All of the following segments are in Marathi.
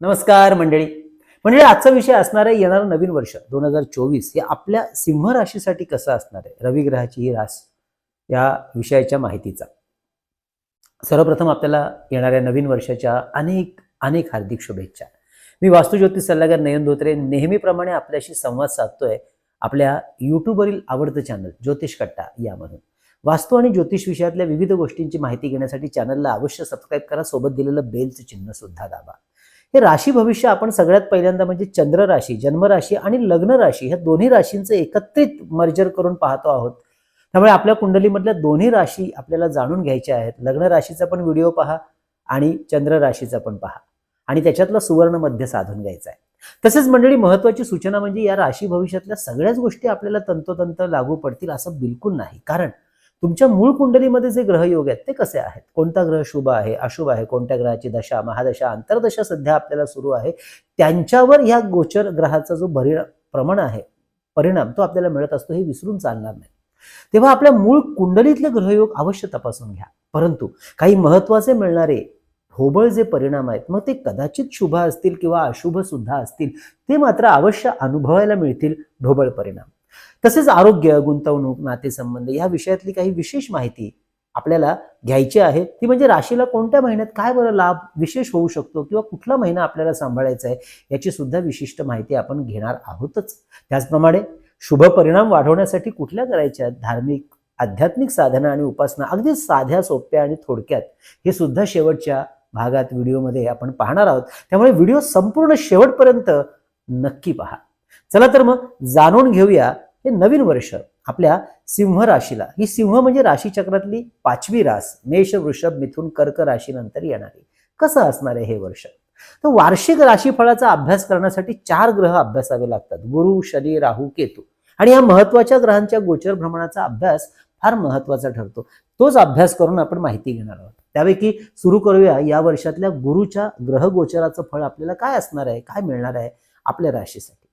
नमस्कार मंडळी. म्हणजे आजचा विषय असणार आहे येणारं नवीन वर्ष दोन हजार चोवीस. हे आपल्या सिंह राशीसाठी कसं असणार आहे? रविग्रहाची ही रास या विषयाच्या माहितीचा. सर्वप्रथम आपल्याला येणाऱ्या नवीन वर्षाच्या अनेक अनेक हार्दिक शुभेच्छा. मी वास्तुज्योतिष सल्लागार नयन धोत्रे नेहमीप्रमाणे आपल्याशी संवाद साधतोय आपल्या यूट्यूबवरील आवडतं चॅनल ज्योतिष कट्टा यामधून. वास्तू आणि ज्योतिष विषयातल्या विविध गोष्टींची माहिती घेण्यासाठी चॅनलला अवश्य सबस्क्राईब करा सोबत दिलेलं बेलचं चिन्ह सुद्धा दाबा. हे राशी भविष्य आपण सगळ्यात पहिल्यांदा म्हणजे चंद्र राशी जन्मराशी आणि लग्न राशी ह्या दोन्ही राशींचं एकत्रित मर्जर करून पाहतो आहोत. त्यामुळे आपल्या कुंडलीमधल्या दोन्ही राशी आपल्याला जाणून घ्यायच्या आहेत. लग्न राशीचा पण व्हिडिओ पहा आणि चंद्र राशीचा पण पहा. आणि त्याच्यातला सुवर्ण मध्य साधून घ्यायचा आहे. तसेच मंडळी महत्वाची सूचना म्हणजे या राशी भविष्यातल्या सगळ्याच गोष्टी आपल्याला तंतोतंत लागू पडतील असं बिलकुल नाही. कारण तुमच्या मूळ कुंडलीमध्ये जे ग्रहयोग आहेत ते कसे आहेत? कोणता ग्रह शुभ आहे अशुभ आहे? कोणत्या ग्रहाची दशा महादशा अंतर्दशा सध्या आपल्याला सुरू आहे? त्यांच्यावर ह्या गोचर ग्रहाचा जो भरि प्रमाण आहे परिणाम तो आपल्याला मिळत असतो हे विसरून चालणार नाही. तेव्हा आपल्या मूळ कुंडलीतले ग्रहयोग अवश्य तपासून घ्या. परंतु काही महत्त्वाचे मिळणारे ढोबळ जे परिणाम आहेत मग ते कदाचित शुभ असतील किंवा अशुभ सुद्धा असतील ते मात्र अवश्य अनुभवायला मिळतील ढोबळ परिणाम. तसेच आरोग्य गुंतवणूक नातेसंबंध या विषयातली काही विशेष माहिती आपल्याला घ्यायची आहे. ती म्हणजे राशीला कोणत्या महिन्यात काय बरं लाभ विशेष होऊ शकतो किंवा कुठला महिना आपल्याला सांभाळायचा आहे याची सुद्धा विशिष्ट माहिती आपण घेणार आहोतच. त्याचप्रमाणे शुभ परिणाम वाढवण्यासाठी कुठल्या करायच्या धार्मिक आध्यात्मिक साधना आणि उपासना अगदी साध्या सोप्या आणि थोडक्यात हे सुद्धा शेवटच्या भागात व्हिडिओमध्ये आपण पाहणार आहोत. त्यामुळे व्हिडिओ संपूर्ण शेवटपर्यंत नक्की पहा. चला तर मग जाणून घेऊया हे नवीन वर्ष आपल्या सिंह राशीला. ही सिंह म्हणजे राशीचक्रातली पाचवी रास मेष वृषभ मिथून कर्क राशीनंतर येणारी. कसं असणार आहे हे वर्ष? तर वार्षिक राशीफळाचा अभ्यास करण्यासाठी चार ग्रह अभ्यासावे लागतात. गुरु शनी राहू केतू. आणि या महत्त्वाच्या ग्रहांच्या गोचर भ्रमणाचा अभ्यास फार महत्त्वाचा ठरतो. तोच अभ्यास करून आपण माहिती घेणार आहोत. त्यापैकी सुरू करूया या वर्षातल्या गुरुच्या ग्रह गोचराचं फळ आपल्याला काय असणार आहे? काय मिळणार आहे आपल्या राशीसाठी?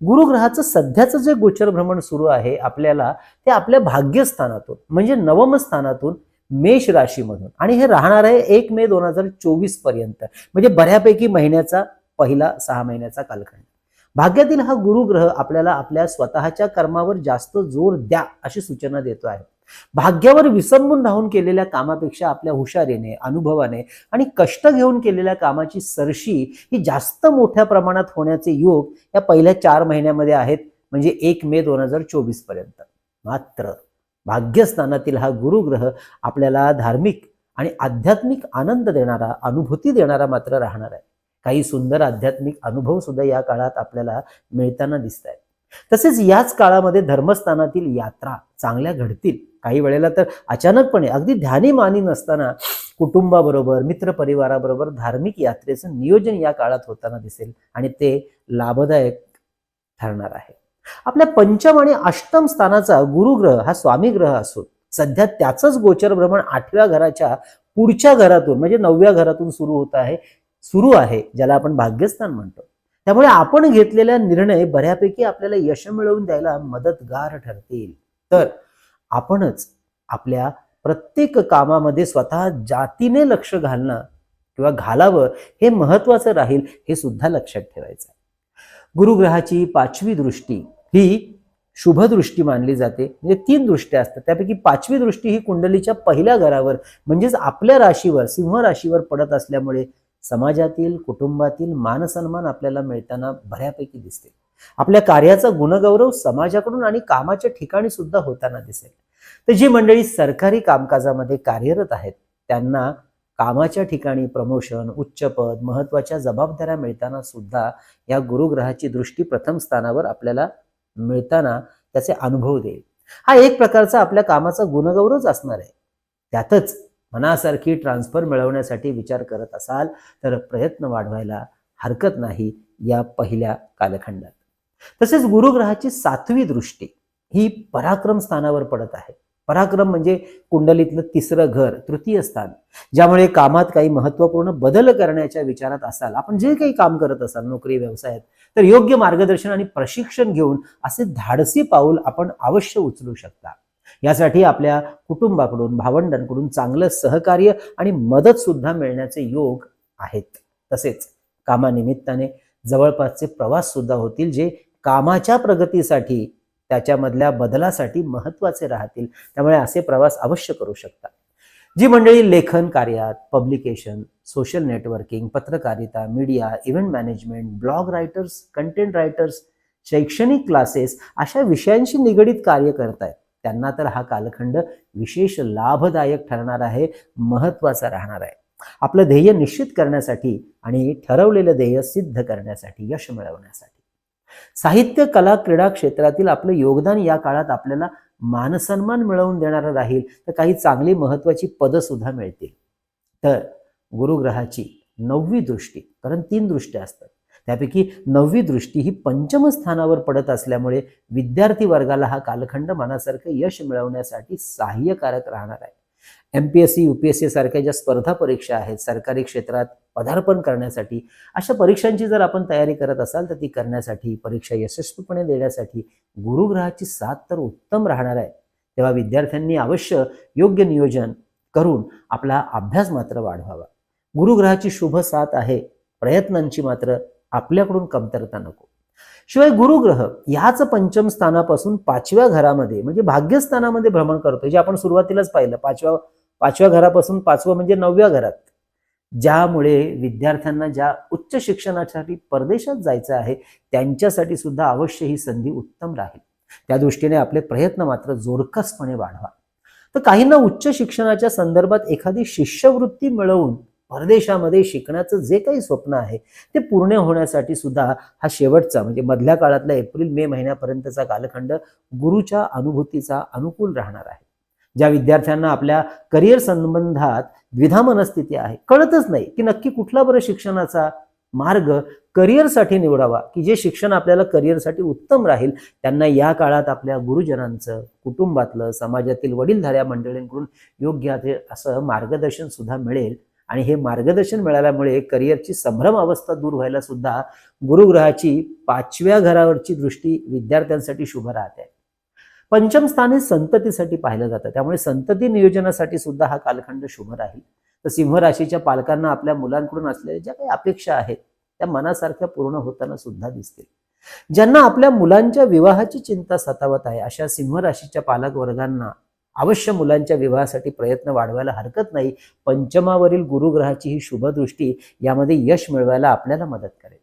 गुरुग्रहाचं सध्याचं जे गोचर भ्रमण सुरू आहे आपल्याला ते आपल्या भाग्यस्थानातून म्हणजे नवम स्थानातून मेष राशीमधून. आणि हे राहणार आहे एक मे दोन हजार चोवीसपर्यंत म्हणजे बऱ्यापैकी महिन्याचा पहिला सहा महिन्याचा कालखंड. भाग्यातील हा गुरुग्रह आपल्याला आपल्या स्वतःच्या कर्मावर जास्त जोर द्या अशी सूचना देतो आहे. भाग्यावर विसंबून राहून केलेल्या कामापेक्षा आपल्या हुशारीने अनुभवाने आणि कष्ट घेऊन केलेल्या कामाची सरशी ही जास्त मोठ्या प्रमाणात होण्याचे योग या पहिल्या चार महिन्यामध्ये आहेत म्हणजे एक मे दोन हजार चोवीसपर्यंत. मात्र भाग्यस्थानातील हा गुरुग्रह आपल्याला धार्मिक आणि आध्यात्मिक आनंद देणारा अनुभूती देणारा मात्र राहणार आहे. काही सुंदर आध्यात्मिक अनुभव सुद्धा या काळात आपल्याला मिळताना दिसत आहेत तसेच याच काळामध्ये धर्मस्थानातील यात्रा चांगल्या घडतील. काही वेळेला तर अचानकपणे अगदी ध्यानी मानी नसताना कुटुंबाबरोबर मित्रपरिवाराबरोबर धार्मिक यात्रेचं नियोजन या काळात होताना दिसेल आणि ते लाभदायक ठरणार आहे. आपल्या पंचम आणि अष्टम स्थानाचा गुरुग्रह हा स्वामी ग्रह असून सध्या त्याचंच गोचर भ्रमण आठव्या घराच्या पुढच्या घरातून म्हणजे नवव्या घरातून सुरू होत आहे सुरू आहे ज्याला आपण भाग्यस्थान म्हणतो. त्यामुळे आपण घेतलेल्या निर्णय बऱ्यापैकी आपल्याला यश मिळवून द्यायला मदतगार ठरतील. तर आपणच आपल्या प्रत्येक कामामध्ये स्वतः जातीने लक्ष घालणं किंवा घालावं हे महत्वाचं राहील हे सुद्धा लक्षात ठेवायचं आहे. गुरुग्रहाची पाचवी दृष्टी ही शुभ दृष्टी मानली जाते. म्हणजे तीन दृष्ट्या असतात. त्यापैकी पाचवी दृष्टी ही कुंडलीच्या पहिल्या घरावर म्हणजेच आपल्या राशीवर सिंह राशीवर पडत असल्यामुळे समाजातील कुटुंबातील मानसन्मान आपल्याला मिळताना बऱ्यापैकी दिसते. आपल्या कार्याचा गुणगौरव समाजाकडून आणि कामाच्या ठिकाणी सुद्धा होताना दिसेल. तर जी मंडळी सरकारी कामकाजामध्ये कार्यरत आहेत त्यांना कामाच्या ठिकाणी प्रमोशन उच्च पद महत्त्वाच्या जबाबदाऱ्या मिळताना सुद्धा या गुरुग्रहाची दृष्टी प्रथम स्थानावर आपल्याला मिळताना त्याचे अनुभव देईल. हा एक प्रकारचा आपल्या कामाचा गुणगौरवच असणार आहे. त्यातच मनासारखी ट्रान्सफर मिळवण्यासाठी विचार करत असाल तर प्रयत्न वाढवायला हरकत नाही या पहिल्या कालखंडात. तसेच गुरुग्रहाची सातवी दृष्टी ही पराक्रम स्थानावर पडत आहे. पराक्रम म्हणजे कुंडलीतलं तिसरं घर तृतीय स्थान ज्यामुळे कामात काही महत्त्वपूर्ण बदल करण्याच्या विचारात असाल. आपण जे काही काम करत असाल नोकरी व्यवसायात तर योग्य मार्गदर्शन आणि प्रशिक्षण घेऊन असे धाडसी पाऊल आपण अवश्य उचलू शकता. यासाठी आपल्या कुटुंबाकडून भावंडांकडून चांगलं सहकार्य आणि मदत सुद्धा मिळण्याचे योग आहेत. तसेच कामानिमित्ताने जवळपासचे प्रवास सुद्धा होतील जे कामाच्या प्रगतीसाठी त्याच्यामधल्या बदलासाठी महत्त्वाचे राहतील. त्यामुळे असे प्रवास अवश्य करू शकता. जी मंडळी लेखन कार्यात पब्लिकेशन सोशल नेटवर्किंग पत्रकारिता media event management blog writers content writers शैक्षणिक क्लासेस अशा विषयांशी निगडीत कार्य करतायत. त्यांना तर हा कालखंड विशेष लाभदायक ठरणार आहे महत्त्वाचा राहणार आहे. आपलं ध्येय निश्चित करण्यासाठी आणि ठरवलेलं ध्येय सिद्ध करण्यासाठी यश मिळवण्यासाठी. साहित्य कला क्रीडा क्षेत्रातील आपलं योगदान या काळात आपल्याला मानसन्मान मिळवून देणारं राहील तर काही चांगली महत्वाची पदं सुद्धा मिळतील. तर गुरुग्रहाची नववी दृष्टी कारण तीन दृष्ट्या असतात. त्यापैकी नववी दृष्टी ही पंचम स्थानावर पडत असल्यामुळे विद्यार्थी वर्गाला हा कालखंड मनासारखं यश मिळवण्यासाठी सहाय्यकारक राहणार आहे. M P S C U P S C सारख्या ज्या स्पर्धा परीक्षा आहेत सरकारी क्षेत्रात पदार्पण करण्यासाठी अशा परीक्षांची जर आपण तयारी करत असाल तर ती करण्यासाठी परीक्षा यशस्वीपणे देण्यासाठी गुरुग्रहाची साथ तर उत्तम राहणार आहे. तेव्हा विद्यार्थ्यांनी अवश्य योग्य नियोजन करून आपला अभ्यास मात्र वाढवावा. गुरुग्रहाची शुभ साथ आहे प्रयत्नांची मात्र आपल्याकडून कमतरता नको. शिवाय गुरुग्रह ह्याच पंचम स्थानापासून पाचव्या घरामध्ये म्हणजे भाग्यस्थानामध्ये भ्रमण करतोय जे आपण सुरुवातीलाच पाहिलं. पाचव्या पाचव्या घरापासून पाचवं म्हणजे नवव्या घरात. ज्यामुळे विद्यार्थ्यांना ज्या उच्च शिक्षणासाठी परदेशात जायचं आहे त्यांच्यासाठी सुद्धा अवश्य ही संधी उत्तम राहील. त्या दृष्टीने आपले प्रयत्न मात्र जोरकसपणे वाढवा. तर काहींना उच्च शिक्षणाच्या संदर्भात एखादी शिष्यवृत्ती मिळवून परदेशामध्ये शिकण्याचं जे काही स्वप्न आहे ते पूर्ण होण्यासाठी सुद्धा हा शेवटचा म्हणजे मधल्या काळातला एप्रिल मे महिन्यापर्यंतचा कालखंड गुरुच्या अनुभूतीचा अनुकूल राहणार आहे. ज्या विद्यार्थ्यांना आपल्या करिअर संबंधात द्विधा मनस्थिती आहे कळतच नाही की नक्की कुठला बरं शिक्षणाचा मार्ग करिअरसाठी निवडावा की जे शिक्षण आपल्याला करिअरसाठी उत्तम राहील त्यांना या काळात आपल्या गुरुजनांचं कुटुंबातलं समाजातील वडीलधाऱ्या मंडळींकडून योग्य ते असं मार्गदर्शन सुद्धा मिळेल आणि हे मार्गदर्शन मिळाल्यामुळे करिअरची संभ्रम अवस्था दूर व्हायला सुद्धा गुरुग्रहाची पाचव्या घरावरची दृष्टी विद्यार्थ्यांसाठी शुभ राहते. पंचम स्थान हे संततीसाठी पाहिलं जातं. त्यामुळे संतती नियोजनासाठी सुद्धा हा कालखंड शुभ राहील. तर सिंह राशीच्या पालकांना आपल्या मुलांकडून असलेल्या ज्या काही अपेक्षा आहेत त्या मनासारख्या पूर्ण होताना सुद्धा दिसतील. ज्यांना आपल्या मुलांच्या विवाहाची चिंता सतावत आहे अशा सिंह राशीच्या पालक वर्गांना अवश्य मुलांच्या विवाहासाठी प्रयत्न वाढवायला हरकत नाही. पंचमावरील गुरुग्रहाची ही शुभदृष्टी यामध्ये यश मिळवायला आपल्याला मदत करेल.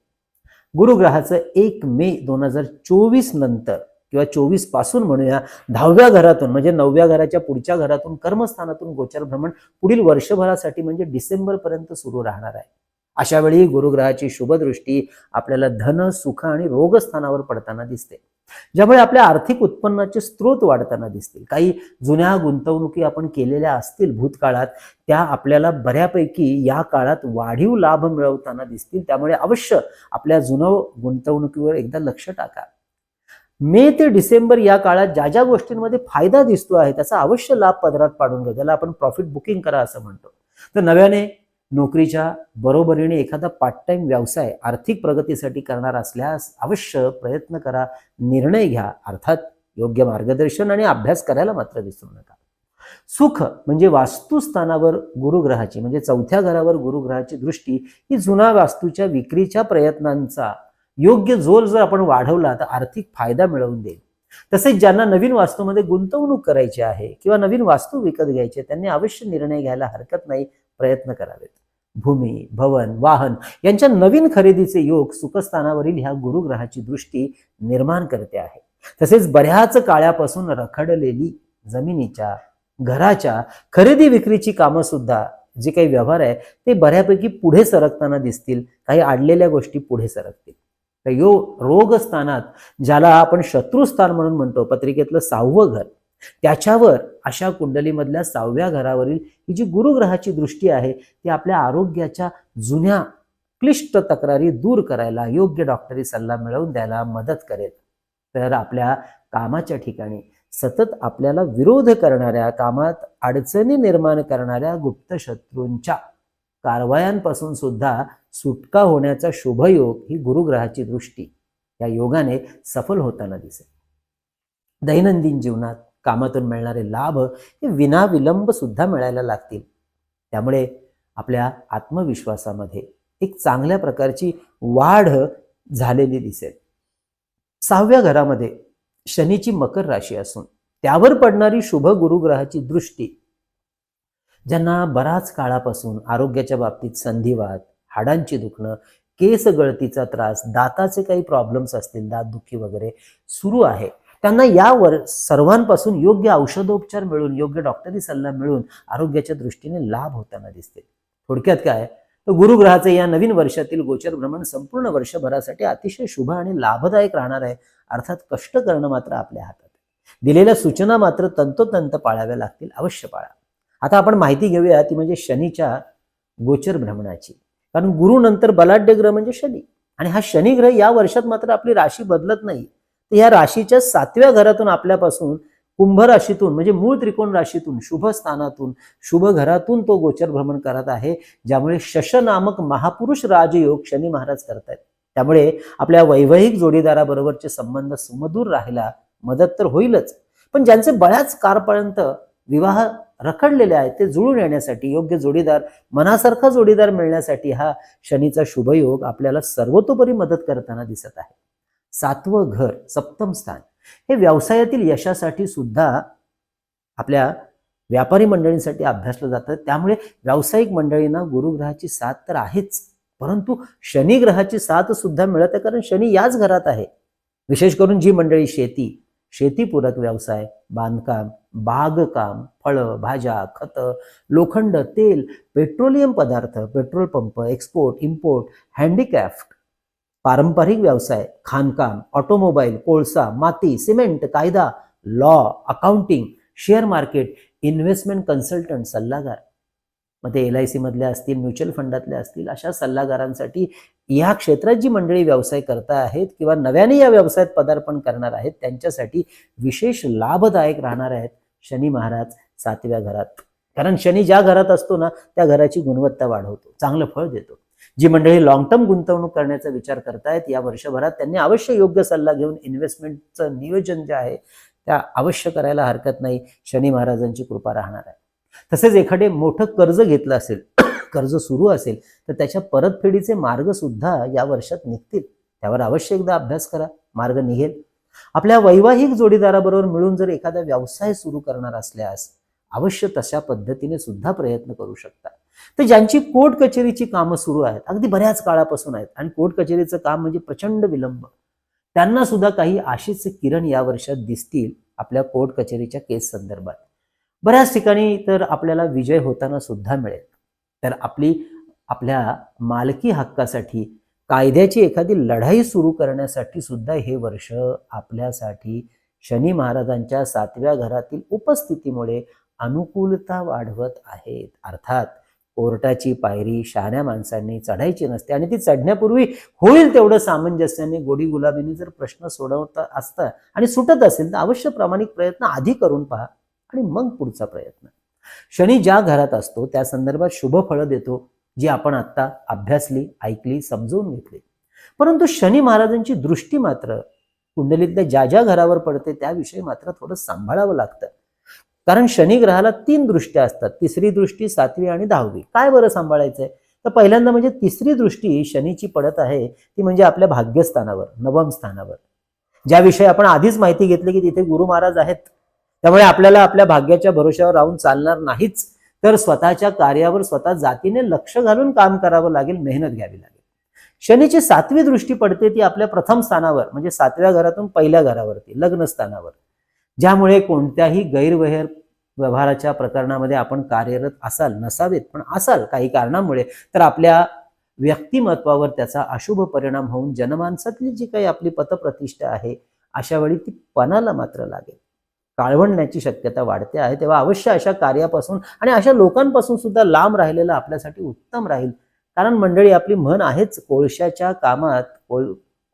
गुरुग्रहाचं एक मे दोन हजार चोवीस नंतर किंवा चोवीसपासून म्हणूया दहाव्या घरातून म्हणजे नवव्या घराच्या पुढच्या घरातून कर्मस्थानातून गोचर भ्रमण पुढील वर्षभरासाठी म्हणजे डिसेंबर पर्यंत सुरू राहणार आहे. अशा वेळी गुरुग्रहाची शुभदृष्टी आपल्याला धन सुख आणि रोगस्थानावर पडताना दिसते. ज्यामुळे आपल्या आर्थिक उत्पन्नाचे स्रोत वाढताना दिसतील. काही जुन्या गुंतवणुकी आपण केलेल्या असतील भूतकाळात त्या आपल्याला बऱ्यापैकी या काळात वाढीव लाभ मिळवताना दिसतील. त्यामुळे अवश्य आपल्या जुनं गुंतवणुकीवर एकदा लक्ष टाका. मे ते डिसेंबर या काळात ज्या ज्या गोष्टींमध्ये फायदा दिसतो आहे त्याचा अवश्य लाभ पदरात पाडून घ्या. त्याला आपण प्रॉफिट बुकिंग करा असं म्हणतो. तर नव्याने नोकरीच्या बरोबरीने एखादा पार्ट टाइम व्यवसाय आर्थिक प्रगतीसाठी करणार असल्यास अवश्य प्रयत्न करा निर्णय घ्या. अर्थात योग्य मार्गदर्शन आणि अभ्यास करायला मात्र विसरू नका. सुख म्हणजे वास्तुस्थानावर गुरुग्रहाची म्हणजे चौथ्या घरावर गुरुग्रहाची दृष्टी ही जुना वास्तूच्या विक्रीच्या प्रयत्नांचा योग्य जोर जर आपण वाढवला तर आर्थिक फायदा मिळवून देईल. तसेच ज्यांना नवीन वास्तूमध्ये गुंतवणूक करायची आहे किंवा नवीन वास्तू विकत घ्यायची त्यांनी अवश्य निर्णय घ्यायला हरकत नाही. प्रयत्न करावेत. भूमी भवन वाहन यांच्या नवीन खरेदीचे योग सुखस्थानावरील ह्या गुरुग्रहाची दृष्टी निर्माण करते आहे. तसेच बऱ्याच काळापासून रखडलेली जमिनीच्या घराच्या खरेदी विक्रीची कामं सुद्धा जे काही व्यवहार आहे ते बऱ्यापैकी पुढे सरकताना दिसतील. काही अडलेल्या गोष्टी पुढे सरकतील. तर यो रोगस्थानात ज्याला आपण शत्रुस्थान म्हणून म्हणतो पत्रिकेतलं सहावं घर त्याच्यावर अशा कुंडलीमधल्या सहाव्या घरावरील ही जी गुरुग्रहाची दृष्टी आहे ती आपल्या आरोग्याच्या जुन्या क्लिष्ट तक्रारी दूर करायला योग्य डॉक्टरी सल्ला मिळवून द्यायला मदत करेल. तर आपल्या कामाच्या ठिकाणी सतत आपल्याला विरोध करणाऱ्या कामात अडचणी निर्माण करणाऱ्या गुप्त शत्रूंच्या कारवायांपासून सुद्धा सुटका होण्याचा शुभयोग ही गुरुग्रहाची दृष्टी. या योगाने सफल होताना दिसेल. दैनंदिन जीवनात कामातून मिळणारे लाभ हे विनाविलंब सुद्धा मिळायला लागतील. त्यामुळे आपल्या आत्मविश्वासामध्ये एक चांगल्या प्रकारची वाढ झालेली दिसेल. सहाव्या घरामध्ये शनीची मकर राशी असून त्यावर पडणारी शुभ गुरुग्रहाची दृष्टी ज्यांना बराच काळापासून आरोग्याच्या बाबतीत संधिवात हाडांची दुखणं केस गळतीचा त्रास दाताचे काही प्रॉब्लेम्स असतील दात दुखी वगैरे सुरू आहे. त्यांना यावर सर्वांपासून योग्य औषधोपचार मिळून योग्य डॉक्टरी सल्ला मिळून आरोग्याच्या दृष्टीने लाभ होताना दिसते. थोडक्यात काय? तर गुरुग्रहाचे या नवीन वर्षातील गोचर भ्रमण संपूर्ण वर्षभरासाठी अतिशय शुभ आणि लाभदायक राहणार आहे. अर्थात कष्ट करणं मात्र आपल्या हातात दिलेल्या सूचना मात्र तंतोतंत पाळाव्या लागतील. अवश्य पाळा. आता आपण माहिती घेऊया ती म्हणजे शनीच्या गोचर भ्रमणाची. कारण गुरु नंतर बलाढ्य ग्रह म्हणजे शनी. आणि हा शनिग्रह या वर्षात मात्र आपली राशी बदलत नाही. तर या राशीच्या सातव्या घरातून आपल्यापासून कुंभ राशीतून म्हणजे मूळ त्रिकोण राशीतून शुभ स्थानातून शुभ घरातून तो गोचर भ्रमण करत आहे ज्यामुळे शश नामक महापुरुष राजयोग शनी महाराज करतायत. त्यामुळे आपल्या वैवाहिक जोडीदाराबरोबरचे संबंध सुमधूर राहायला मदत तर होईलच. पण ज्यांचे बऱ्याच काळपर्यंत विवाह रखडलेले आहेत ते जुळून येण्यासाठी योग्य जोडीदार मनासारखा जोडीदार मिळण्यासाठी हा शनीचा शुभयोग आपल्याला सर्वतोपरी मदत करताना दिसत आहे. सातवं घर सप्तम स्थान. हे व्यवसायातील यशासाठी सुद्धा आपल्या व्यापारी मंडळींसाठी अभ्यासलं जातं. त्यामुळे व्यावसायिक मंडळींना गुरुग्रहाची साथ तर आहेच. परंतु शनी ग्रहाची साथ सुद्धा मिळत आहे कारण शनी याच घरात आहे. विशेष करून जी मंडळी शेती शेतीपूरक व्यवसाय बांधकाम बागकाम फळं भाज्या खतं लोखंड तेल पेट्रोलियम पदार्थ petrol pump export import handicraft पारंपरिक व्यवसाय खाणकाम ऑटोमोबाईल कोळसा माती सिमेंट कायदा law accounting share market investment consultant सल्लागार. मग ते एल आय सी मधल्या असतील म्युच्युअल फंडातल्या असतील अशा सल्लागारांसाठी या क्षेत्रात जी मंडळी व्यवसाय करता आहेत किंवा नव्याने या व्यवसायात पदार्पण करणार आहेत त्यांच्यासाठी विशेष लाभदायक राहणार आहेत शनी महाराज सातव्या घरात. कारण शनी ज्या घरात असतो ना त्या घराची गुणवत्ता वाढवतो चांगलं फळ देतो. जी मंडळी लॉंग टर्म गुंतवणूक करण्याचा विचार करतायत या वर्षभरात त्यांनी अवश्य योग्य सल्ला घेऊन इन्व्हेस्टमेंटचं नियोजन जे आहे त्या अवश्य करायला हरकत नाही. शनी महाराजांची कृपा राहणार आहे. तसेच एखादे मोठं कर्ज घेतलं असेल कर्ज सुरू असेल तर त्याच्या परतफेडीचे मार्ग सुद्धा या वर्षात निघतील. त्यावर अवश्य एकदा अभ्यास करा मार्ग निघेल. आपल्या वैवाहिक जोडीदाराबरोबर मिळून जर एखादा व्यवसाय सुरू करणार असल्यास अवश्य तशा पद्धतीने सुद्धा प्रयत्न करू शकता. तर ज्यांची कोर्ट कचेरीची कामं सुरू आहेत अगदी बऱ्याच काळापासून आहेत. आणि कोर्ट कचेरीचं काम म्हणजे प्रचंड विलंब. त्यांना सुद्धा काही आशेचे किरण या वर्षात दिसतील आपल्या कोर्ट कचेरीच्या केस संदर्भात. बऱ्याच ठिकाणी तर आपल्याला विजय होताना सुद्धा मिळेल. तर आपली आपल्या मालकी हक्कासाठी कायद्याची एखादी लढाई सुरू करण्यासाठी सुद्धा हे वर्ष आपल्यासाठी शनी महाराजांच्या सातव्या घरातील उपस्थितीमुळे अनुकूलता वाढवत आहेत. अर्थात कोर्टाची पायरी शहाण्या माणसांनी चढायची नसते आणि ती चढण्यापूर्वी होईल तेवढं सामंजस्याने गोडी गुलाबीने जर प्रश्न सोडवता असता आणि सुटत असेल तर अवश्य प्रामाणिक प्रयत्न आधी करून पहा आणि मग पुढचा प्रयत्न. शनी ज्या घरात असतो त्या संदर्भात शुभ फळं देतो जी आपण आता अभ्यासली ऐकली समजून घेतली. परंतु शनी महाराजांची दृष्टी मात्र कुंडलीतल्या ज्या ज्या घरावर पडते त्याविषयी मात्र थोडं सांभाळावं लागतं. कारण शनी ग्रहाला तीन दृष्ट्या असतात. तिसरी दृष्टी सातवी आणि दहावी. काय बरं सांभाळायचंय? तर पहिल्यांदा म्हणजे तिसरी दृष्टी शनीची पडत आहे ती म्हणजे आपल्या भाग्यस्थानावर नवम स्थानावर. ज्याविषयी आपण आधीच माहिती घेतली की तिथे गुरु महाराज आहेत. त्यामुळे आपल्याला आपल्या भाग्याच्या भरोश्यावर राहून चालणार नाहीच. तर स्वतःच्या कार्यावर स्वतः जातीने लक्ष घालून काम करावं लागेल मेहनत घ्यावी लागेल. शनीची सातवी दृष्टी पडते ती आपल्या प्रथम स्थानावर म्हणजे सातव्या घरातून पहिल्या घरावरती लग्न स्थानावर. ज्यामुळे कोणत्याही गैरव्यवहार व्यवहाराच्या प्रकरणामध्ये आपण कार्यरत असाल नसावेत पण असाल काही कारणामुळे तर आपल्या व्यक्तिमत्वावर त्याचा अशुभ परिणाम होऊन जनमानसातली जी काही आपली पतप्रतिष्ठा आहे अशा वेळी ती पणाला मात्र लागेल. काळवणण्याची शक्यता वाढते आहे तेव्हा अवश्य अशा कार्यापासून आणि अशा लोकांपासून सुद्धा लांब राहिलेलं आपल्यासाठी उत्तम राहील. कारण मंडळी आपली म्हण आहेच कोळशाच्या कामात कोय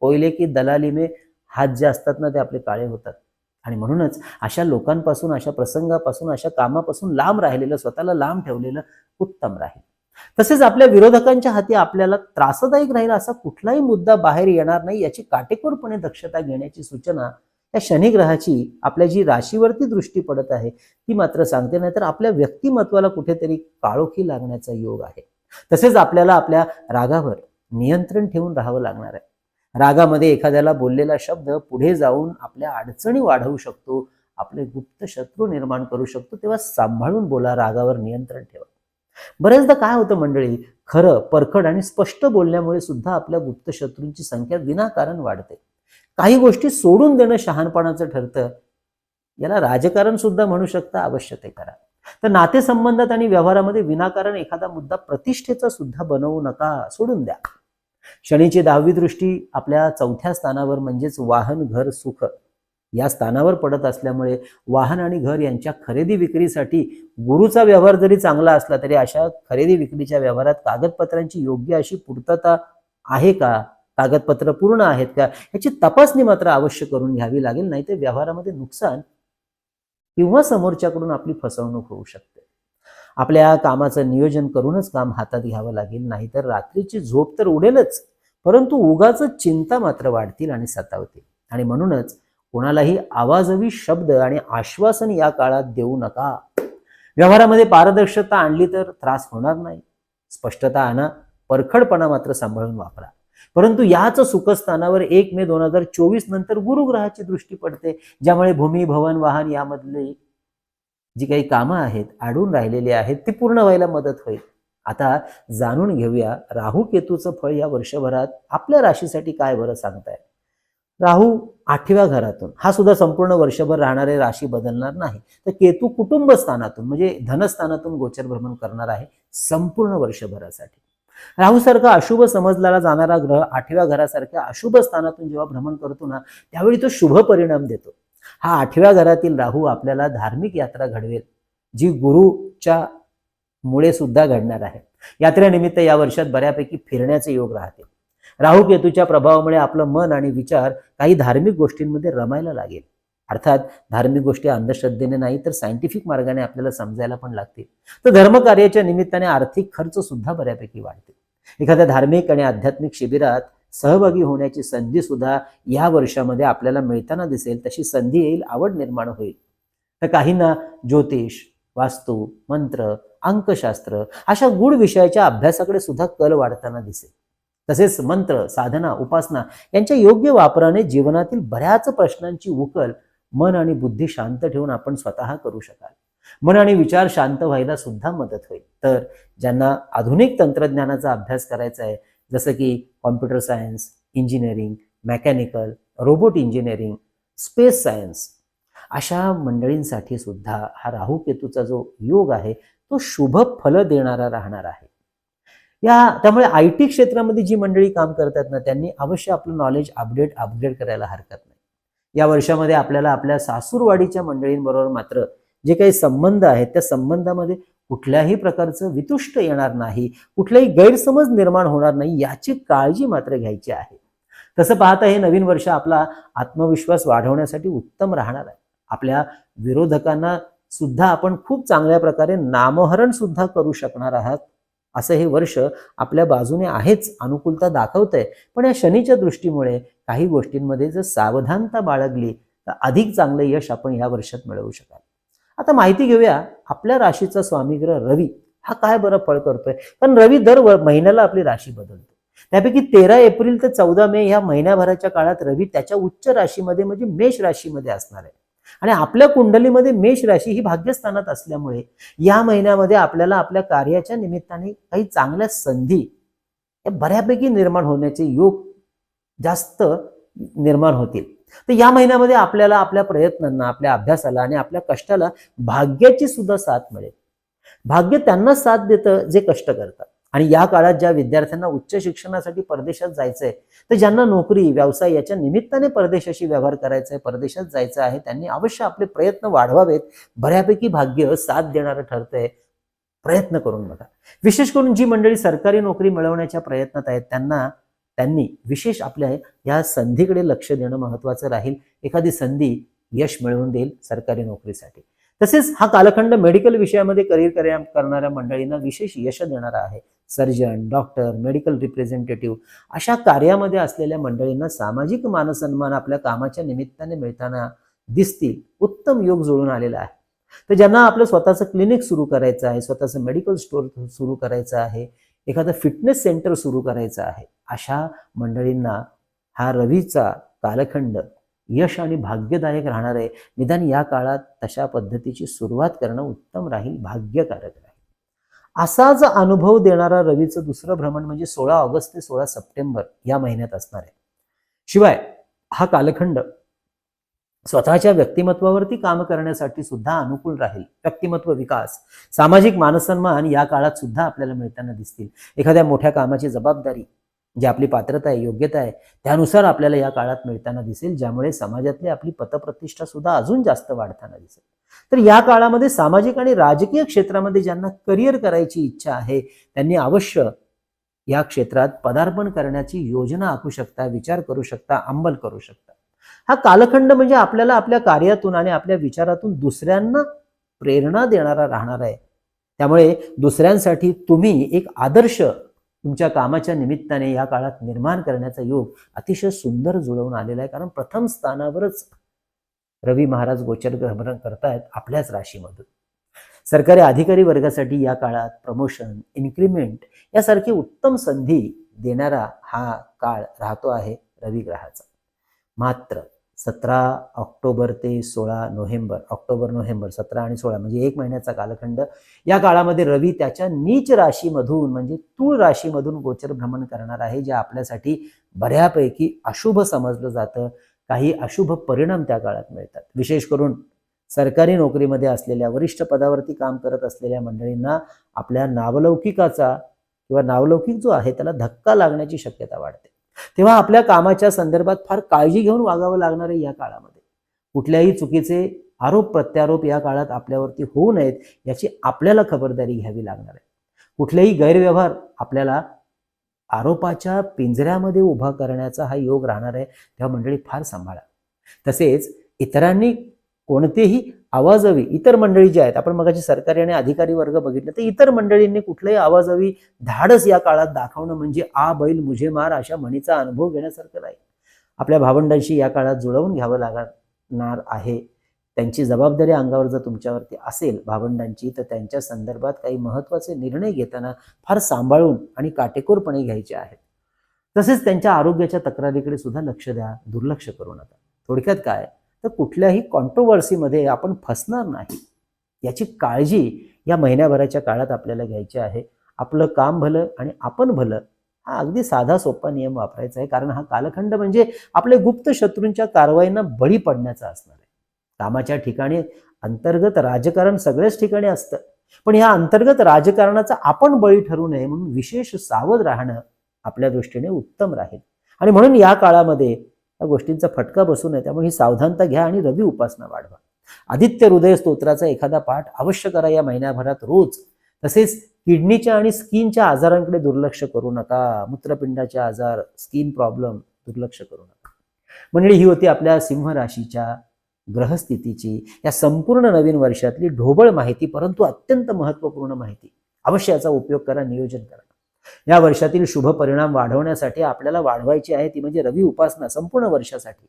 कोयले की दलाली मे हात जे असतात ना ते आपले काळे होतात. आणि म्हणूनच अशा लोकांपासून अशा प्रसंगापासून अशा कामापासून लांब राहिलेलं स्वतःला लांब ठेवलेलं उत्तम राहील. तसेच आपल्या विरोधकांच्या हाती आपल्याला त्रासदायक राहील असा कुठलाही मुद्दा बाहेर येणार नाही याची काटेकोरपणे दक्षता घेण्याची सूचना या शनिग्रहाची आपल्या जी राशीवरती दृष्टी पडत आहे ती मात्र सांगते नाही तर आपल्या व्यक्तिमत्वाला कुठेतरी काळोखी लागण्याचा योग आहे. तसेच आपल्याला आपल्या रागावर नियंत्रण ठेवून राहावं लागणार आहे. रागामध्ये एखाद्याला बोललेला शब्द पुढे जाऊन आपल्या अडचणी वाढवू शकतो आपले गुप्त शत्रू निर्माण करू शकतो तेव्हा सांभाळून बोला रागावर नियंत्रण ठेवा. बरेचदा काय होतं मंडळी खरं परखड आणि स्पष्ट बोलण्यामुळे सुद्धा आपल्या गुप्त शत्रूंची संख्या विनाकारण वाढते. काही गोष्टी सोडून देणं शहाणपणाचं ठरतं. याला राजकारण सुद्धा म्हणू शकता अवश्य ते करा. तर नातेसंबंधात आणि व्यवहारामध्ये विनाकारण एखादा मुद्दा प्रतिष्ठेचा सुद्धा बनवू नका सोडून द्या. शनीची दहावी दृष्टी आपल्या चौथ्या स्थानावर म्हणजेच वाहन घर सुख या स्थानावर पडत असल्यामुळे वाहन आणि घर यांच्या खरेदी विक्रीसाठी गुरुचा व्यवहार जरी चांगला असला तरी अशा खरेदी विक्रीच्या व्यवहारात कागदपत्रांची योग्य अशी पूर्तता आहे का? कागदपत्र पूर्ण आहेत का? याची तपासणी मात्र अवश्य करून घ्यावी लागेल नाही तर व्यवहारामध्ये नुकसान किंवा समोरच्याकडून आपली फसवणूक होऊ शकते. आपल्या कामाचं नियोजन करूनच काम हातात घ्यावं लागेल. नाहीतर रात्रीची झोप तर उडेलच. परंतु उगाच चिंता मात्र वाढतील आणि सतावतील. आणि म्हणूनच कोणालाही आवाजवी शब्द आणि आश्वासन या काळात देऊ नका. व्यवहारामध्ये पारदर्शकता आणली तर त्रास होणार नाही. स्पष्टता आणा परखडपणा मात्र सांभाळून वापरा. परंतु याच सुखस्थानावर एक मे दोन हजार चोवीस नंतर गुरुग्रहाची दृष्टी पडते ज्यामुळे भूमी भवन वाहन यामधले जी काही कामं आहेत आडून राहिलेली आहेत ती पूर्ण व्हायला मदत होईल. आता जाणून घेऊया राहू केतूचं फळ या वर्षभरात आपल्या राशीसाठी काय बरं सांगताय? राहू आठव्या घरातून. हा सुद्धा संपूर्ण वर्षभर राहणारे राशी बदलणार नाही. तर केतू कुटुंब स्थानातून म्हणजे धनस्थानातून गोचर भ्रमण करणार आहे संपूर्ण वर्षभरासाठी. राहू सारखा अशुभ समजला जाणारा ग्रह आठव्या घरासारख्या अशुभ स्थानातून जेव्हा भ्रमण करतो ना त्यावेळी तो शुभ परिणाम देतो. हा आठव्या घरातील राहू आपल्याला धार्मिक यात्रा घडवेल जी गुरुच्या मुळे सुद्धा घडणार आहे. यात्रेनिमित्त या वर्षात बऱ्यापैकी फिरण्याचे योग राहतील. राहू केतूच्या प्रभावामुळे आपलं मन आणि विचार काही धार्मिक गोष्टींमध्ये रमायला लागेल. अर्थात धार्मिक गोष्टी अंधश्रद्धेने नाही तर सायंटिफिक मार्गाने आपल्याला समजायला पण लागतील. तर धर्मकार्याच्या निमित्ताने आर्थिक खर्च सुद्धा बऱ्यापैकी वाढतील. एखाद्या धार्मिक आणि आध्यात्मिक शिबिरात सहभागी होण्याची संधी सुद्धा या वर्षामध्ये आपल्याला मिळताना दिसेल तशी संधी येईल आवड निर्माण होईल. तर काहींना ज्योतिष वास्तू मंत्र अंकशास्त्र अशा गूढ विषयाच्या अभ्यासाकडे सुद्धा कल वाढताना दिसेल. तसेच मंत्र साधना उपासना यांच्या योग्य वापराने जीवनातील बऱ्याच प्रश्नांची उकल मन आणि बुद्धी शांत ठेवून आपण स्वतः करू शकाल. मन आणि विचार शांत व्हायला सुद्धा मदत होईल. तर ज्यांना आधुनिक तंत्रज्ञानाचा अभ्यास करायचा आहे जसं की computer science engineering mechanical robot engineering space science अशा मंडळींसाठी सुद्धा हा राहू केतूचा जो योग आहे तो शुभ फल देणारा राहणार आहे. या त्यामुळे आय टी क्षेत्रामध्ये जी मंडळी काम करतात ना त्यांनी अवश्य आपलं नॉलेज अपडेट अपग्रेड करायला हरकत नाही. या वर्षामध्ये आपल्याला आपल्या सासूरवाडीच्या मंडळींबरोबर मात्र जे काही संबंध आहेत त्या संबंधामध्ये कुठल्याही प्रकारचं वितुष्ट येणार नाही कुठलाही गैरसमज निर्माण होणार नाही याची काळजी मात्र घ्यायची आहे. तसं पाहता हे नवीन वर्ष आपला आत्मविश्वास वाढवण्यासाठी उत्तम राहणार आहे. आपल्या विरोधकांना सुद्धा आपण खूप चांगल्या प्रकारे नामहरण सुद्धा करू शकणार आहात असं हे वर्ष आपल्या बाजूने आहेच अनुकूलता दाखवतंय. पण या शनीच्या दृष्टीमुळे काही गोष्टींमध्ये जर सावधानता बाळगली तर अधिक चांगलं यश आपण या वर्षात मिळवू शकाल. आता माहिती घेऊया आपल्या राशीचा स्वामीग्रह रवी हा काय बरं फळ करतोय? कारण रवी दर महिन्याला आपली राशी बदलतो. त्यापैकी तेरा एप्रिल ते चौदा मे ह्या महिन्याभराच्या काळात रवी त्याच्या उच्च राशीमध्ये म्हणजे मेष राशीमध्ये असणार आहे. आणि आपल्या कुंडलीमध्ये मेष राशी ही भाग्यस्थानात असल्यामुळे या महिन्यामध्ये आपल्याला आपल्या कार्याच्या निमित्ताने काही चांगल्या संधी या बऱ्यापैकी निर्माण होण्याचे योग जास्त निर्माण होतील. तर या महिन्यामध्ये आपल्याला आपल्या प्रयत्नांना आपल्या अभ्यासाला आणि आपल्या कष्टाला भाग्याची सुद्धा साथ मिळेल. भाग्य त्यांना साथ देतं जे कष्ट करतात. आणि या काळात ज्या विद्यार्थ्यांना उच्च शिक्षणासाठी परदेशात जायचंय तर ज्यांना नोकरी व्यवसाय याच्या निमित्ताने परदेशाशी व्यवहार करायचा आहे परदेशात जायचं आहे त्यांनी अवश्य आपले प्रयत्न वाढवावेत. बऱ्यापैकी भाग्य साथ देणारं ठरतंय. प्रयत्न करून बघा. विशेष करून जी मंडळी सरकारी नोकरी मिळवण्याच्या प्रयत्नात आहेत त्यांना त्यांनी विशेष आपल्या या संधीकडे लक्ष देणं महत्वाचं राहील. एखादी संधी यश मिळवून देईल सरकारी नोकरीसाठी. तसेच हा कालखंड मेडिकल विषयामध्ये करिअर करणाऱ्या मंडळींना विशेष यश देणारा आहे. सर्जन डॉक्टर मेडिकल रिप्रेझेंटेटिव्ह अशा कार्यामध्ये असलेल्या मंडळींना सामाजिक मानसन्मान आपल्या कामाच्या निमित्ताने मिळताना दिसतील उत्तम योग जुळून आलेला आहे. तर ज्यांना आपलं स्वतःचं क्लिनिक सुरू करायचं आहे स्वतःचं मेडिकल स्टोअर सुरू करायचं आहे एखादं फिटनेस सेंटर सुरू करायचं आहे. अशा मंडळींना हा रवीचा कालखंड यश आणि भाग्यदायक राहणार आहे. निदान या काळात तशा पद्धतीची सुरुवात करणं उत्तम राहील भाग्यकारक राहील. असाच अनुभव देणारा रवीचं दुसरं भ्रमण म्हणजे सोळा ऑगस्ट ते सोळा सप्टेंबर या महिन्यात असणार आहे. शिवाय हा कालखंड स्वतःच्या व्यक्तिमत्वावरती काम करण्यासाठी सुद्धा अनुकूल राहील. व्यक्तिमत्व विकास सामाजिक मानसन्मान या काळात सुद्धा आपल्याला मिळताना दिसतील. एखाद्या मोठ्या कामाची जबाबदारी जी आपली पात्रता आहे योग्यता आहे त्यानुसार आपल्याला या काळात मिळताना दिसेल ज्यामुळे समाजातली आपली पतप्रतिष्ठा सुद्धा अजून जास्त वाढताना दिसेल. तर या काळामध्ये सामाजिक आणि राजकीय क्षेत्रामध्ये ज्यांना करिअर करायची इच्छा आहे त्यांनी अवश्य या क्षेत्रात पदार्पण करण्याची योजना आखू शकता विचार करू शकता अंमल करू शकता. हा कालखंड म्हणजे आपल्याला आपल्या कार्यातून आणि आपल्या विचारातून दुसऱ्यांना प्रेरणा देणारा राहणार आहे. त्यामुळे दुसऱ्यांसाठी तुम्ही एक आदर्श तुमच्या कामाच्या निमित्ताने या काळात निर्माण करण्याचा योग अतिशय सुंदर जुळवून आलेला आहे. कारण प्रथम स्थानावरच रवी महाराज गोचर भ्रमण करतायत आपल्याच राशीमधून. सरकारी अधिकारी वर्गासाठी या काळात प्रमोशन इन्क्रीमेंट यासारखी उत्तम संधी देणारा हा काळ राहतो आहे रवी ग्रहाचा. मात्र सतरा ऑक्टोबर ते सोळा नोव्हेंबर ऑक्टोबर नोव्हेंबर सतरा आणि सोळा म्हणजे एक महिन्याचा कालखंड. या काळामध्ये रवी त्याच्या नीच राशीमधून म्हणजे तूळ राशीमधून गोचर भ्रमण करणार आहे जे आपल्यासाठी बऱ्यापैकी अशुभ समजलं जातं. काही अशुभ परिणाम त्या काळात मिळतात. विशेष करून सरकारी नोकरीमध्ये असलेल्या वरिष्ठ पदावरती काम करत असलेल्या मंडळींना आपल्या नावलौकिकाचा किंवा नावलौकिक जो आहे त्याला धक्का लागण्याची शक्यता वाढते. तेव्हा आपल्या कामाच्या संदर्भात फार काळजी घेऊन वागावं लागणार आहे या काळामध्ये. कुठल्याही चुकीचे आरोप प्रत्यारोप या काळात आपल्यावरती होऊ नयेत याची आपल्याला खबरदारी घ्यावी लागणार आहे. कुठलेही गैरव्यवहार आपल्याला आरोपाच्या पिंजऱ्यामध्ये उभा करण्याचा हा योग राहणार आहे तेव्हा मंडळी फार सांभाळा. तसेच इतरांनी कोणतेही आवाजवी इतर मंडळी जे आहेत आपण मगाची सरकारी आणि अधिकारी वर्ग बघितले तर इतर मंडळींनी कुठल्याही आवाजवी धाडस या काळात दाखवणं म्हणजे आ बैल मुझे मार अशा म्हणीचा अनुभव घेण्यासारखं नाही. आपल्या भावंडांशी या काळात जुळवून घ्यावं लागणार आहे. त्यांची जबाबदारी अंगावर जर तुमच्यावरती असेल भावंडांची तर त्यांच्या संदर्भात काही महत्त्वाचे निर्णय घेताना फार सांभाळून आणि काटेकोरपणे घ्यायचे आहेत. तसेच त्यांच्या आरोग्याच्या तक्रारीकडे सुद्धा लक्ष द्या दुर्लक्ष करू नका. थोडक्यात काय? तर कुठल्याही कॉन्ट्रोवर्सीमध्ये आपण फसणार नाही. याची काळजी या महिन्याभराच्या काळात आपल्याला घ्यायची आहे. आपलं काम भलं आणि आपण भलं हा अगदी साधा सोपा नियम वापरायचा आहे. कारण हा कालखंड म्हणजे आपले गुप्त शत्रूंच्या कारवाईंना बळी पडण्याचा असणार आहे. कामाच्या ठिकाणी अंतर्गत राजकारण सगळ्याच ठिकाणी असतं. पण या अंतर्गत राजकारणाचा आपण बळी ठरू नये म्हणून विशेष सावध राहणं आपल्या दृष्टीने उत्तम राहील. आणि म्हणून या काळामध्ये या गोष्टींचा फटका बसू नये. त्यामुळे ही सावधानता घ्या आणि रवी उपासना वाढवा. आदित्य हृदय स्तोत्राचा एखादा पाठ अवश्य करा या महिन्याभरात रोज. तसेच किडनीच्या आणि स्किनच्या आजारांकडे दुर्लक्ष करू नका. मूत्रपिंडाचे आजार स्किन प्रॉब्लेम दुर्लक्ष करू नका. मंडळी ही होती आपल्या सिंह राशीच्या ग्रहस्थितीची या संपूर्ण नवीन वर्षातली ढोबळ माहिती परंतु अत्यंत महत्त्वपूर्ण माहिती. अवश्य याचा उपयोग करा नियोजन करा. या वर्षातील शुभ परिणाम वाढवण्यासाठी आपल्याला वाढवायची आहे ती म्हणजे रवी उपासना संपूर्ण वर्षासाठी.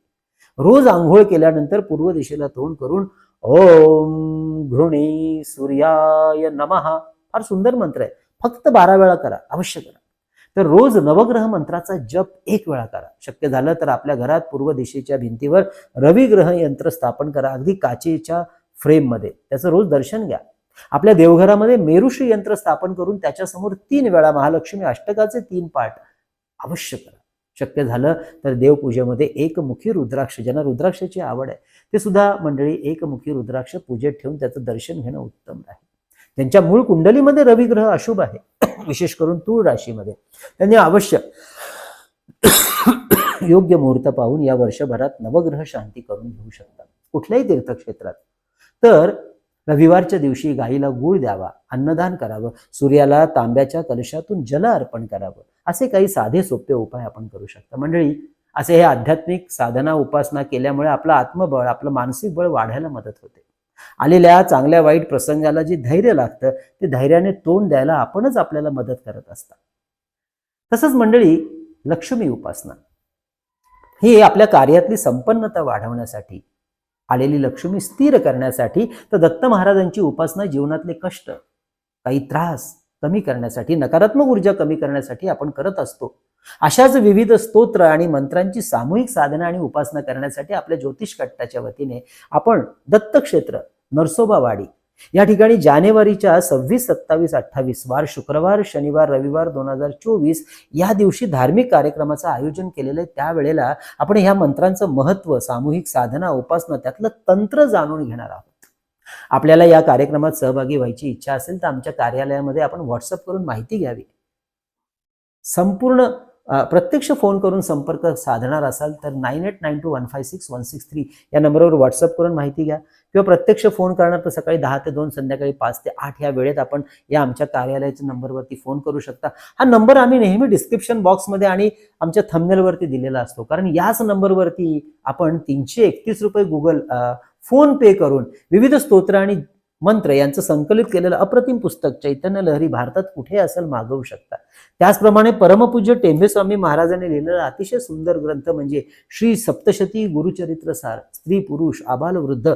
रोज आंघोळ केल्यानंतर पूर्व दिशेला तोंड करून ओम घृणी सूर्याय नमहा फार सुंदर मंत्र आहे. फक्त बारा वेळा करा अवश्य करा. तर रोज नवग्रह मंत्राचा जप एक वेळा करा. शक्य झालं तर आपल्या घरात पूर्व दिशेच्या भिंतीवर रविग्रह यंत्र स्थापन करा. अगदी काचेच्या फ्रेममध्ये. त्याचं रोज दर्शन घ्या. आपल्या देवघरामध्ये मेरुश्री यंत्र स्थापन करून त्याच्यासमोर तीन वेळा महालक्ष्मी अष्टकाचे तीन पाठ अवश्य करा. शक्य झालं तर देवपूजेमध्ये एकमुखी रुद्राक्ष ज्यांना रुद्राक्षाची आवड आहे ते सुद्धा मंडळी एकमुखी रुद्राक्ष पूजेत ठेवून त्याचं दर्शन घेणं उत्तम आहे. त्यांच्या मूळ कुंडलीमध्ये रविग्रह अशुभ आहे. विशेष करून तूळ राशीमध्ये. त्यांनी अवश्य योग्य मुहूर्त पाहून या वर्षभरात नवग्रह शांती करून घेऊ शकतात. कुठल्याही तीर्थक्षेत्रात. तर रविवारच्या दिवशी गाईला गूळ द्यावा अन्नदान करावं सूर्याला तांब्याच्या कलशातून जल अर्पण करावं असे काही साधे सोपे उपाय आपण करू शकता. मंडळी असे हे आध्यात्मिक साधना उपासना केल्यामुळे आपलं आत्मबळ आपलं मानसिक बळ वाढायला मदत होते. आलेल्या चांगल्या वाईट प्रसंगाला जे धैर्य लागतं ते धैर्याने तोंड द्यायला आपणच आपल्याला मदत करत असता. तसंच मंडळी लक्ष्मी उपासना. ही आपल्या कार्यातली संपन्नता वाढवण्यासाठी आलेली लक्ष्मी स्थिर करण्यासाठी तर दत्त महाराजांची उपासना जीवनातले कष्ट काही त्रास कमी करण्यासाठी नकारात्मक ऊर्जा कमी करण्यासाठी आपण करत असतो. अशाच विविध स्तोत्र आणि मंत्रांची सामूहिक साधना आणि उपासना करण्यासाठी आपल्या ज्योतिष कट्टाच्या वतीने आपण दत्तक्षेत्र नरसोबावाडी या ठिकाणी जानेवारीच्या सव्वीस सत्तावीस अठ्ठावीस वार शुक्रवार शनिवार रविवार दोन हजार चोवीस या दिवशी धार्मिक कार्यक्रमाचं आयोजन केलेलं आहे. त्यावेळेला आपण ह्या मंत्रांचं महत्त्व सामूहिक साधना उपासना त्यातलं तंत्र जाणून घेणार आहोत. आपल्याला या कार्यक्रमात सहभागी व्हायची इच्छा असेल तर आमच्या कार्यालयामध्ये आपण व्हॉट्सअप करून माहिती घ्यावी. संपूर्ण प्रत्यक्ष फोन करून संपर्क साधणार असाल तर nine eight nine two one five six one six three या नंबरवर व्हॉट्सअप करून माहिती घ्या. किंवा प्रत्यक्ष फोन करणार तर सकाळी दहा ते दोन संध्याकाळी पाच ते आठ या वेळेत आपण या आमच्या कार्यालयाच्या नंबरवरती फोन करू शकता. हा नंबर आम्ही नेहमी डिस्क्रिप्शन बॉक्समध्ये आणि आमच्या थमनेलवरती दिलेला असतो. कारण याच नंबरवरती आपण तीनशे एकतीस रुपये गुगल फोन पे करून विविध स्तोत्र आणि मंत्र यांचं संकलित केलेलं अप्रतिम पुस्तक चैतन्य लहरी भारतात कुठे असेल मागवू शकता. त्याचप्रमाणे परमपूज्य टेंबेस्वामी महाराजांनी लिहिलेला अतिशय सुंदर ग्रंथ म्हणजे श्री सप्तशती गुरुचरित्र सार स्त्री पुरुष आबाल वृद्ध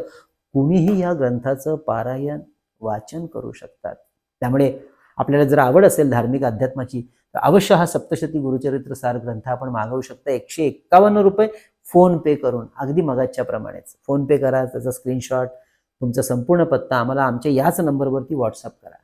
कुणीही या ग्रंथाचं पारायण वाचन करू शकतात. त्यामुळे आपल्याला जर आवड असेल धार्मिक अध्यात्माची तर अवश्य हा सप्तशती गुरुचरित्र सार ग्रंथ आपण मागवू शकता. एकशे एक्कावन्न रुपये फोन पे करून अगदी मगाच्या प्रमाणेच. फोन पे करा त्याचा स्क्रीनशॉट तुमचा संपूर्ण पत्ता आम्हाला आमच्या याच नंबरवरती व्हॉट्सअप करा.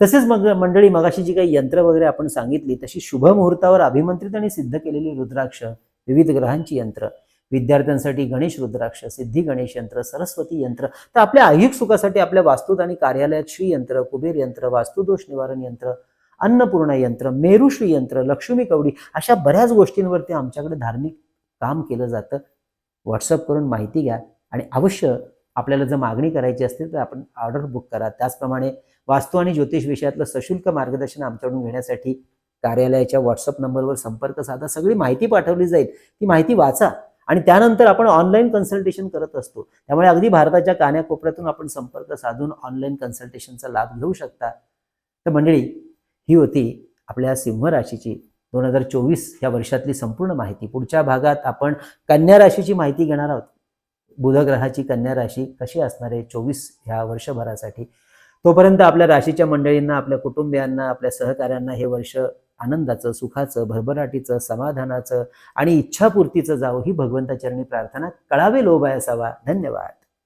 तसेच मग मंडळी मगाशी जी काही यंत्र वगैरे आपण सांगितली तशी शुभ मुहूर्तावर अभिमंत्रित आणि सिद्ध केलेली रुद्राक्ष विविध ग्रहांची यंत्र विद्यार्थ्यांसाठी गणेश रुद्राक्ष सिद्धी गणेश यंत्र सरस्वती यंत्र तर आपल्या ऐहिक सुखासाठी आपल्या वास्तूत आणि कार्यालयात श्री यंत्र कुबेर यंत्र वास्तुदोष निवारण यंत्र अन्नपूर्णा यंत्र मेरुश्री यंत्र लक्ष्मी कवडी अशा बऱ्याच गोष्टींवरती आमच्याकडे धार्मिक काम केलं जातं. व्हॉट्सअप करून माहिती घ्या आणि अवश्य आपल्याला जर मागणी करायची असतील तर आपण ऑर्डर बुक करा. त्याचप्रमाणे वास्तू आणि ज्योतिष विषयातलं सशुल्क मार्गदर्शन आमच्याकडून घेण्यासाठी कार्यालयाच्या व्हॉट्सअप नंबरवर संपर्क साधा. सगळी माहिती पाठवली जाईल. ती माहिती वाचा. आणि त्यानंतर आपण ऑनलाईन कन्सल्टेशन करत असतो. त्यामुळे अगदी भारताच्या कान्याकोपऱ्यातून आपण संपर्क साधून ऑनलाईन कन्सल्टेशनचा लाभ घेऊ शकता. तर मंडळी ही होती आपल्या सिंह राशीची दोन हजार चोवीस या वर्षातली संपूर्ण माहिती. पुढच्या भागात आपण कन्या राशीची माहिती घेणार आहोत. बुधग्रहाची कन्या राशी कशी असणार आहे चोवीस ह्या वर्षभरासाठी? तोपर्यंत आपल्या राशीच्या मंडळींना आपल्या कुटुंबियांना आपल्या सहकाऱ्यांना हे वर्ष आनंदाचं सुखाचं भरभराटीचं समाधानाचं आणि इच्छापूर्तीचं जावं ही भगवंताचरणी प्रार्थना कळावे लोभाय असावा धन्यवाद.